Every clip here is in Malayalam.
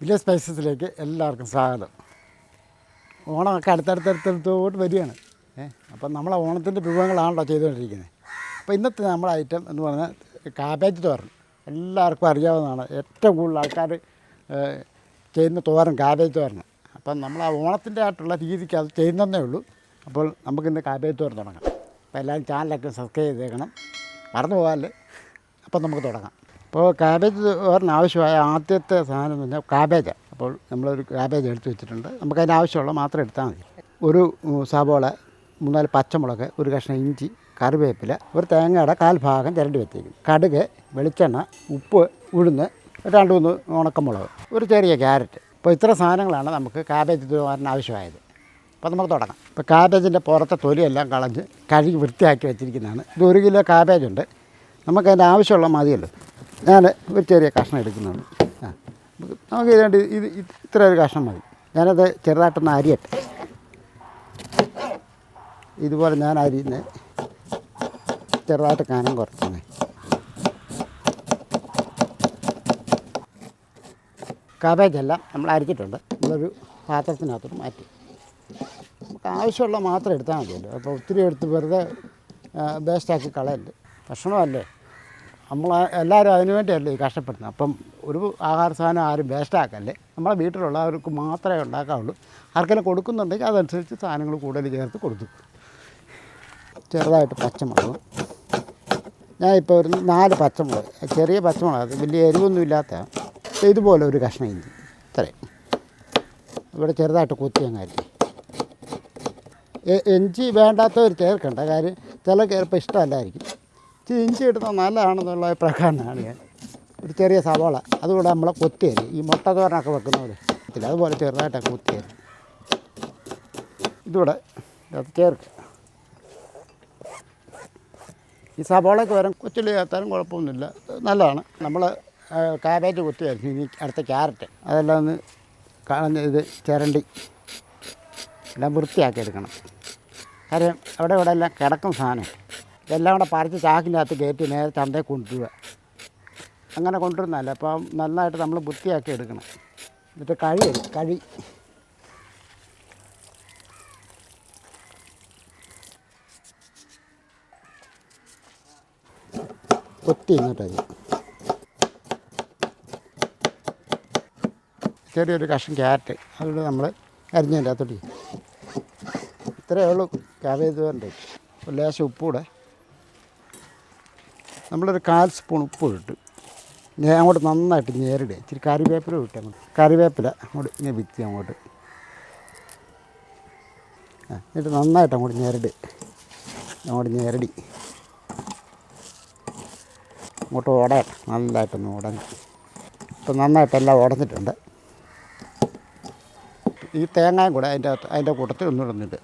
വില്ലേജ് സ്പൈസസിലേക്ക് എല്ലാവർക്കും സ്വാഗതം. ഓണമൊക്കെ അടുത്തടുത്തടുത്തോട്ട് വരികയാണ്. ഏഹ് അപ്പം നമ്മളെ ഓണത്തിന്റെ വിഭവങ്ങളാണല്ലോ ചെയ്തുകൊണ്ടിരിക്കുന്നത്. അപ്പോൾ ഇന്നത്തെ നമ്മുടെ ഐറ്റം എന്ന് പറഞ്ഞാൽ കാബേജ് തോരൻ. എല്ലാവർക്കും അറിയാവുന്നതാണ്. ഏറ്റവും കൂടുതൽ ആൾക്കാർ ചെയ്യുന്ന തോരൻ കാബേജ് തോരൻ അപ്പം നമ്മൾ ആ ഓണത്തിന്റെ ആയിട്ടുള്ള രീതിക്ക് അത് ചെയ്യുന്നതേ ഉള്ളൂ. അപ്പോൾ നമുക്കിന്ന് കാബേജ് തോരൻ തുടങ്ങാം. അപ്പോൾ എല്ലാവരും ചാനലൊക്കെ സബ്സ്ക്രൈബ് ചെയ്തേക്കണം. മറന്നു പോകാല്ലേ? അപ്പം നമുക്ക് തുടങ്ങാം. അപ്പോൾ കാബേജ് തോരന് ആവശ്യമായ ആദ്യത്തെ സാധനം എന്ന് പറഞ്ഞാൽ കാബേജ് അപ്പോൾ നമ്മളൊരു കാബേജ് എടുത്ത് വെച്ചിട്ടുണ്ട്. നമുക്ക് അതിന് ആവശ്യമുള്ള മാത്രം എടുത്താൽ മതി. ഒരു സവോള മൂന്നാൽ പച്ചമുളക് ഒരു കഷ്ണം ഇഞ്ചി കറിവേപ്പില ഒരു തേങ്ങയുടെ കാൽഭാഗം ചിരണ്ടി വെച്ചേക്കും കടുക് വെളിച്ചെണ്ണ ഉപ്പ് ഉഴുന്ന് രണ്ട് മൂന്ന് ഉണക്കമുളക് ഒരു ചെറിയ ക്യാരറ്റ്. അപ്പോൾ ഇത്ര സാധനങ്ങളാണ് നമുക്ക് കാബേജ് തോരന് ആവശ്യമായത്. അപ്പോൾ നമുക്ക് തുടങ്ങാം. ഇപ്പോൾ കാബേജിന്റെ പുറത്തെ തൊലിയെല്ലാം കളഞ്ഞ് കഴുകി വൃത്തിയാക്കി വെച്ചിരിക്കുന്നതാണ്. ഇത് ഒരു കിലോ കാബേജ് ഉണ്ട്. നമുക്കതിന്റെ ആവശ്യമുള്ള മതിയല്ലോ. ഞാൻ ഒരു ചെറിയ കഷ്ണം എടുക്കുന്നുണ്ട് ആ. നമുക്ക് ഇതുകൊണ്ട് ഇത് ഇത് ഇത്ര ഒരു കഷ്ണം മതി. ഞാനത് ചെറുതായിട്ടൊന്ന് അരിയട്ടെ. ഇതുപോലെ ഞാൻ അരിയുന്നത് ചെറുതായിട്ട് കനം കുറച്ചേ കാബേജെല്ലാം നമ്മൾ അരിച്ചിട്ടുണ്ട്. നമ്മളൊരു പാത്രത്തിനകത്തോട്ട് മാറ്റി. നമുക്ക് ആവശ്യമുള്ള മാത്രം എടുത്താൽ മതിയല്ലോ. അപ്പോൾ ഒത്തിരി എടുത്ത് വെറുതെ വേസ്റ്റാക്കി കളയല്ലേ. ഭക്ഷണമല്ലേ? നമ്മൾ എല്ലാവരും അതിനു വേണ്ടിയല്ലേ കഷ്ടപ്പെടുന്നത്? അപ്പം ഒരു ആഹാര സാധനം ആരും വേസ്റ്റാക്കല്ലേ നമ്മളെ വീട്ടിലുള്ളവർക്ക് മാത്രമേ ഉണ്ടാക്കാവുള്ളൂ. ആർക്കെങ്കിലും കൊടുക്കുന്നുണ്ടെങ്കിൽ അതനുസരിച്ച് സാധനങ്ങൾ കൂടുതൽ ചേർത്ത് കൊടുത്തു. ചെറുതായിട്ട് പച്ചമുളക്. ഞാൻ ഇപ്പോൾ ഒരു നാല് പച്ചമുളക് ചെറിയ പച്ചമുളക് അത് വലിയ എരിവൊന്നും ഇല്ലാത്ത ഇതുപോലെ ഒരു കഷ്ണം ഇഞ്ചി. ഇത്രയും. ഇവിടെ ചെറുതായിട്ട് കൊത്തി അങ്ങനെ ഇഞ്ചി വേണ്ടാത്തവർ ചേർക്കണ്ട. കാര്യം ചില ചിലപ്പോൾ ഇഷ്ടമല്ലായിരിക്കും. ഇഞ്ചി ഇടുന്നത് നല്ലതാണെന്നുള്ള പ്രകാരമാണ് ഞാൻ. ഒരു ചെറിയ സവാള അതുകൂടെ നമ്മളെ കൊത്തിയരി. ഈ മുട്ട തോരനൊക്കെ വെക്കുന്ന ഇല്ല? അതുപോലെ ചെറുതായിട്ടൊക്കെ കൊത്തിയരി. ഇതുകൂടെ അത് ചേർക്കുക ഈ സവാളയ്ക്ക് വരാൻ കൊച്ചുള്ളി ചേർത്താലും കുഴപ്പമൊന്നുമില്ല. നല്ലതാണ്. നമ്മൾ കാബേജ് കുത്തിയായിരുന്നു ഇനി അടുത്ത ക്യാരറ്റ്. അതെല്ലാം ഒന്ന് കളഞ്ഞ ഇത് ചിരണ്ടി എല്ലാം വൃത്തിയാക്കി എടുക്കണം. കാര്യം അവിടെ ഇവിടെ എല്ലാം കിടക്കും സാധനം ഇതെല്ലാം കൂടെ പറിച്ച് ചാക്കിന്റെ അകത്ത് കയറ്റി നേരെ ചന്തയിൽ കൊണ്ടുവരിക. അങ്ങനെ കൊണ്ടുവരുന്നതല്ല അപ്പം നന്നായിട്ട് നമ്മൾ വൃത്തിയാക്കി എടുക്കണം. എന്നിട്ട് കഴി കഴി കൊത്തി ഇങ്ങോട്ടത് ചെറിയൊരു കഷ്ണം ക്യാരറ്റ് അതുകൊണ്ട് നമ്മൾ അരിഞ്ഞതിന്റെ അകത്തോട്ട്. ഇത്രയേ ഉള്ളൂ ക്യാബേജ് വേണ്ടേ? ഒരു ലേശം ഉപ്പൂടെ നമ്മളൊരു കാൽ സ്പൂൺ ഉപ്പ് ഇട്ട് ഞാൻ അങ്ങോട്ട് നന്നായിട്ട് ഞേരിടുക ഇച്ചിരി കറിവേപ്പില ഇട്ട് അങ്ങോട്ട്. കറിവേപ്പില അങ്ങോട്ട് ഇങ്ങനെ വിത്തി അങ്ങോട്ട്. എന്നിട്ട് നന്നായിട്ട് അങ്ങോട്ട് ഞെരട്. അങ്ങോട്ട് ഞെരടി. അങ്ങോട്ട് ഓടയട്ടെ നല്ലതായിട്ടൊന്ന് ഉടഞ്ഞു ഇപ്പം നന്നായിട്ടെല്ലാം ഉടഞ്ഞിട്ടുണ്ട് ഈ തേങ്ങയും കൂടെ അതിന്റെ അതിന്റെ കൂട്ടത്തിൽ ഒന്നിടുന്നുണ്ട്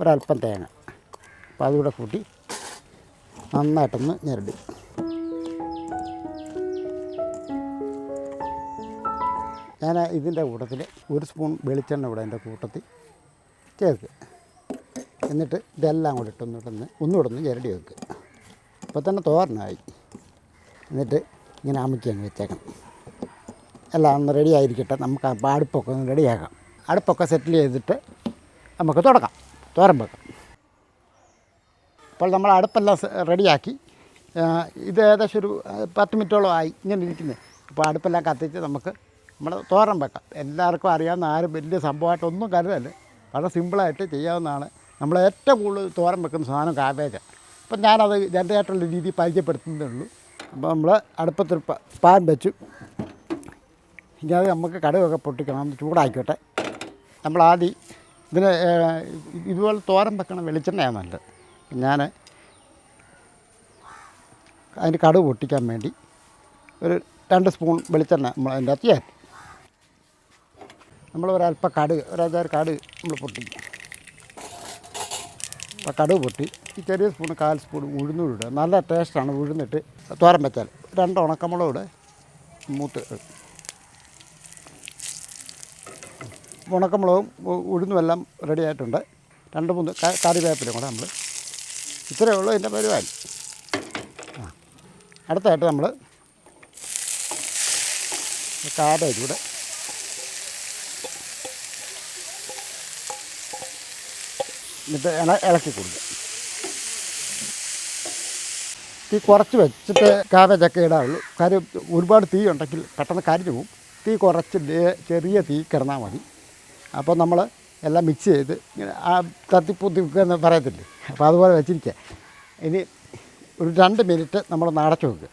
ഒരല്പം തേങ്ങ. അപ്പോൾ അതുകൂടെ കൂട്ടി നന്നായിട്ടൊന്ന് ഞെരടി. ഞാൻ ഇതിന്റെ കൂട്ടത്തിൽ ഒരു സ്പൂൺ വെളിച്ചെണ്ണ ഇവിടെ എന്റെ കൂട്ടത്തിൽ ചേർക്കുക എന്നിട്ട് ഇതെല്ലാം കൂടെ ഇട്ടൊന്ന് ഒന്നുകൂടെ ചിരടി വെക്കുക അപ്പോൾ തന്നെ തോരനായി. എന്നിട്ട് ഇങ്ങനെ അമുക്കി അങ്ങ് വെച്ചേക്കണം. എല്ലാം ഒന്ന് റെഡി ആയിരിക്കട്ടെ. നമുക്ക് അടുപ്പൊക്കെ ഒന്ന് റെഡിയാക്കാം അടുപ്പൊക്കെ സെറ്റിൽ ചെയ്തിട്ട് നമുക്ക് തുടക്കാം. തോരൻ വെക്കാം. അപ്പോൾ നമ്മൾ അടുപ്പെല്ലാം റെഡിയാക്കി. ഇത് ഏകദേശം ഒരു പത്ത് മിനിറ്റോളം ആയി ഇങ്ങനെ ഇരിക്കുന്നത് അപ്പോൾ അടുപ്പെല്ലാം കത്തിച്ച് നമുക്ക് നമ്മൾ തോരൻ വെക്കാം. എല്ലാവർക്കും അറിയാവുന്ന ആരും വലിയ സംഭവമായിട്ടൊന്നും കരുതല്ല വളരെ സിമ്പിളായിട്ട് ചെയ്യാവുന്നതാണ്. നമ്മൾ ഏറ്റവും കൂടുതൽ തോരൻ വെക്കുന്ന സാധനം കാബേജ്. അപ്പം ഞാനത് എന്റെതായിട്ടുള്ള രീതി പരിചയപ്പെടുത്തുന്നേ ഉള്ളൂ. അപ്പോൾ നമ്മൾ അടുപ്പത്തിൽ പാൻ വെച്ചു. ഇനി നമുക്ക് കടുകൊക്കെ പൊട്ടിക്കണം. ഒന്ന് ചൂടാക്കിക്കോട്ടെ. നമ്മൾ ആദ്യം ഇതിന് ഇതുപോലെ തോരൻ വെക്കണം വെളിച്ചെണ്ണയാണ് നല്ലത്. ഞാൻ അതിന്റെ കടുവ് പൊട്ടിക്കാൻ വേണ്ടി ഒരു രണ്ട് സ്പൂൺ വെളിച്ചെണ്ണ നമ്മൾ അതിന്റെ അകത്ത് ചേർത്ത് നമ്മൾ ഒരല്പ കടുക് ഒരഞ്ചാറ് കടുക് നമ്മൾ പൊട്ടിക്കും അപ്പോൾ കടുക് പൊട്ടി. ഈ ചെറിയ സ്പൂൺ കാൽ സ്പൂൺ ഉഴുന്നൂടെ നല്ല ടേസ്റ്റാണ് ഉഴുന്നിട്ട് തോരൻ വെച്ചാൽ. രണ്ട് ഉണക്കമുളക് ഇടുക മൂത്ത് ഉണക്കമുളകും ഉഴുന്നുമെല്ലാം റെഡിയായിട്ടുണ്ട് രണ്ട് മൂന്ന് കറിവേപ്പിലും കൂടെ നമ്മൾ ഇത്രയേ ഉള്ളൂ ഇതിന്റെ പരിപാടി. ആ. അടുത്തായിട്ട് നമ്മൾ കാബേജ് കൂടെ എന്നിട്ട് ഇളക്കി കൊടുക്കുക തീ കുറച്ച് വെച്ചിട്ട് കാബേജൊക്കെ ഇടാവുള്ളൂ. കാര്യം ഒരുപാട് തീ ഉണ്ടെങ്കിൽ പെട്ടെന്ന് കരിഞ്ഞു പോകും. തീ കുറച്ച് ചെറിയ തീ കിടന്നാൽ മതി. അപ്പോൾ നമ്മൾ എല്ലാം മിക്സ് ചെയ്ത് ഇങ്ങനെ ആ തത്തിപ്പൂത്തി എന്ന് പറയത്തില്ലേ? അപ്പോൾ അതുപോലെ വെച്ചിരിക്കുക. ഇനി ഒരു രണ്ട് മിനിറ്റ് നമ്മൾ അടച്ചു വെക്കുക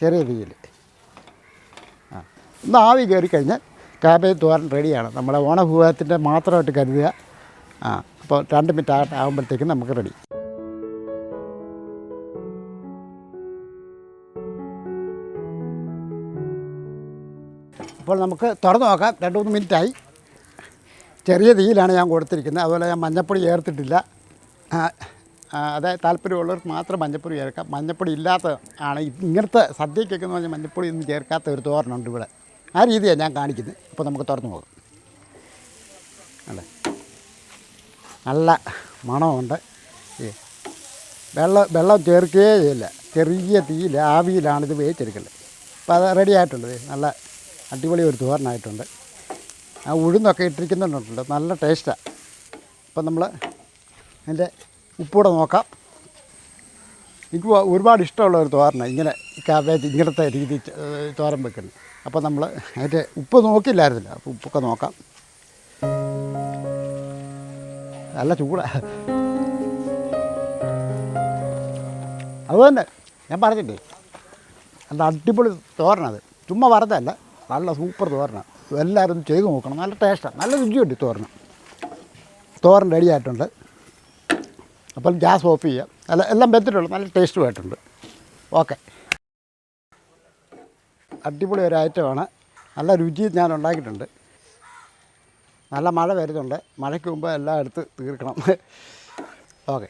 ചെറിയ തീയിൽ ആ. ഒന്ന് ആവി കയറി കഴിഞ്ഞാൽ കാബേജ് തോരൻ റെഡിയാണ് നമ്മുടെ ഓണഭൂവത്തിന്റെ മാത്രമായിട്ട് കരുതുക. ആ. അപ്പോൾ രണ്ട് മിനിറ്റ് ആകട്ടെ ആകുമ്പോഴത്തേക്കും നമുക്ക് റെഡി അപ്പോൾ നമുക്ക് തുറന്നു നോക്കാം. രണ്ട് മൂന്ന് മിനിറ്റായി ചെറിയ തീയിലാണ് ഞാൻ കൊടുത്തിരിക്കുന്നത്. അതുപോലെ ഞാൻ മഞ്ഞപ്പൊടി ചേർത്തിട്ടില്ല. അതായത് താല്പര്യമുള്ളവർക്ക് മാത്രം മഞ്ഞപ്പൊടി ചേർക്കാം. മഞ്ഞപ്പൊടി ഇല്ലാത്ത ആണ് ഇങ്ങനത്തെ സദ്യക്കൊക്കെ എന്ന് പറഞ്ഞാൽ മഞ്ഞപ്പൊടി ഒന്നും ചേർക്കാത്ത ഒരു തോരനുണ്ട് ഇവിടെ. ആ രീതിയാണ് ഞാൻ കാണിക്കുന്നത്. അപ്പോൾ നമുക്ക് തുറന്നു നോക്കാം. അല്ലേ? നല്ല മണമുണ്ട്. വെള്ളം വെള്ളം ചേർക്കുകയേ ചെയ്യില്ല ചെറിയ തീയിൽ ആവിയിലാണ് ഇത് അപ്പോൾ അത് റെഡി ആയിട്ടുണ്ട്. നല്ല അടിപൊളി ഒരു തോരനായിട്ടുണ്ട്. ആ ഉഴുന്നൊക്കെ ഇട്ടിരിക്കുന്നുണ്ടല്ലോ നല്ല ടേസ്റ്റാണ് അപ്പം നമ്മൾ അതിന്റെ ഉപ്പൂടെ നോക്കാം. എനിക്ക് ഒരുപാട് ഇഷ്ടമുള്ള ഒരു തോരനാണ് ഇങ്ങനെ കാബേജ് ഇങ്ങനത്തെ രീതി തോരൻ വെക്കുന്നത് അപ്പോൾ നമ്മൾ അതിന്റെ ഉപ്പ് നോക്കില്ലായിരുന്നില്ല. അപ്പോൾ ഉപ്പൊക്കെ നോക്കാം. നല്ല ചൂടാ. അതുതന്നെ ഞാൻ പറഞ്ഞില്ലേ? നല്ല അടിപൊളി തോരണത് ചുമ്മാ പറഞ്ഞതല്ല നല്ല സൂപ്പർ തോരണം എല്ലാവരും ചെയ്ത് നോക്കണം. നല്ല ടേസ്റ്റാണ് നല്ല രുചിയുണ്ട് തോരണം തോരൻ റെഡി ആയിട്ടുണ്ട്. അപ്പം ഗ്യാസ് ഓഫ് ചെയ്യാം. അല്ല എല്ലാം വെച്ചിട്ടുള്ളൂ നല്ല ടേസ്റ്റും ആയിട്ടുണ്ട്. ഓക്കെ അടിപൊളി ഒരു ഐറ്റമാണ് നല്ല രുചി ഞാൻ ഉണ്ടാക്കിയിട്ടുണ്ട്. നല്ല മഴ വരുന്നുണ്ട്. മഴയ്ക്ക് മുമ്പ് എല്ലാം എടുത്ത് തീർക്കണം. ഓക്കെ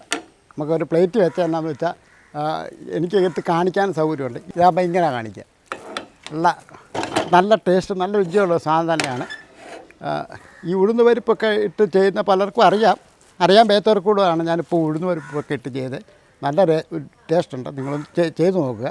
നമുക്കൊരു പ്ലേറ്റ് വെച്ചാൽ എന്നാന്ന് വെച്ചാൽ എനിക്ക് എടുത്ത് കാണിക്കാൻ സൗകര്യമുണ്ട്. ഇതാകുമ്പോൾ ഇങ്ങനെ കാണിക്കുക നല്ല നല്ല ടേസ്റ്റ് നല്ല രുചിയുള്ള സാധനം തന്നെയാണ്. ഈ ഉഴുന്ന് പരിപ്പൊക്കെ ഇട്ട് ചെയ്യുന്ന പലർക്കും അറിയാം. അറിയാൻ പേത്തവർക്കൂടാണ് ഞാനിപ്പോൾ ഉഴുന്ന് പരിപ്പൊക്കെ ഇട്ട് ചെയ്ത് നല്ല ടേസ്റ്റ് ഉണ്ട്. നിങ്ങളൊന്ന് ചെയ്ത് നോക്കുക.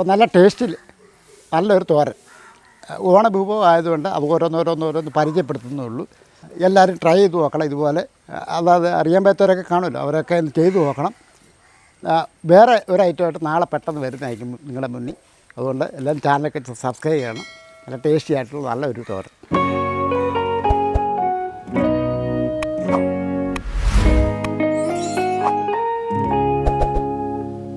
അപ്പോൾ നല്ല ടേസ്റ്റിൽ നല്ലൊരു തോരൻ ഓണ ഓണവിഭവം ആയതുകൊണ്ട് അത് ഓരോന്നോരോന്നോരോന്ന് പരിചയപ്പെടുത്തുന്നേ ഉള്ളൂ എല്ലാവരും ട്രൈ ചെയ്ത് നോക്കണം ഇതുപോലെ. അതായത് അറിയാൻ പറ്റാത്തവരൊക്കെ കാണുമല്ലോ അവരൊക്കെ ചെയ്ത് നോക്കണം. വേറെ ഒരു ഐറ്റമായിട്ട് നാളെ പെട്ടെന്ന് വരുന്നതായിരിക്കും നിങ്ങളുടെ മുന്നിൽ. അതുകൊണ്ട് എല്ലാവരും ചാനലൊക്കെ സബ്സ്ക്രൈബ് ചെയ്യണം. നല്ല ടേസ്റ്റി ആയിട്ടുള്ള നല്ലൊരു തോരൻ